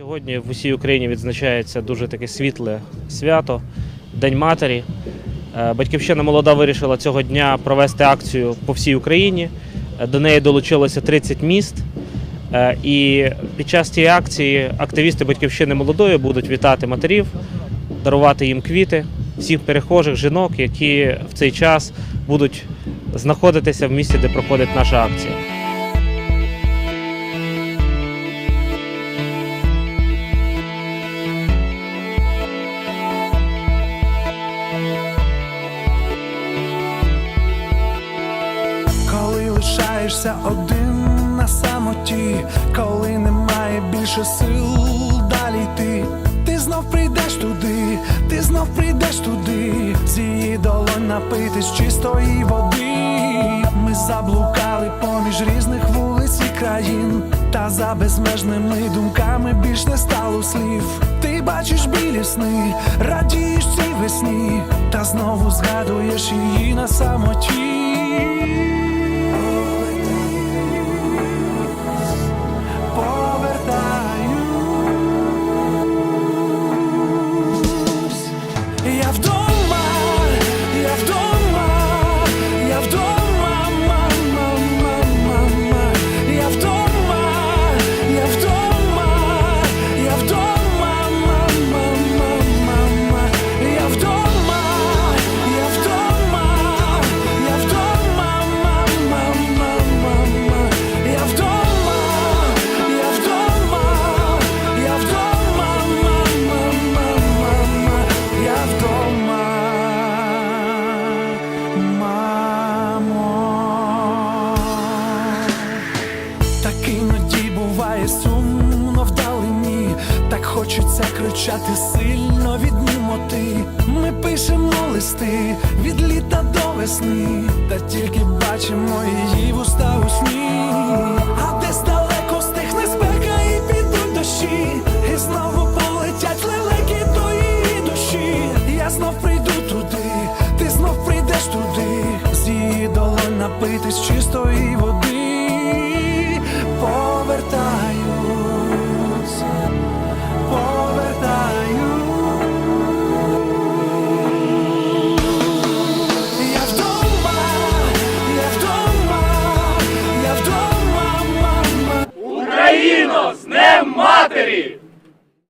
Сьогодні в усій Україні відзначається дуже таке світле свято День матері. Е, Батьківщина молода вирішила цього дня провести акцію по всій Україні. Е, До неї долучилося 30 міст. Е, І під час цієї акції активісти батьківщини молодої будуть вітати матерів, дарувати їм квіти, всіх перехожих жінок, які в цей час будуть знаходитися в місці, де проходить наша акція. Лишаєшся один на самоті, коли немає більше сил далі йти, ти знов прийдеш туди, ти знов прийдеш туди, з її долонь напитись чистої води. Ми заблукали поміж різних вулиць і країн, та за безмежними думками більш не стало слів. Ти бачиш білі сни, радієш цій весні, та знову згадуєш її на самоті. Хочеться кричати сильно від німоти. Ми пишемо листи від літа до весни, та тільки бачимо її. матері!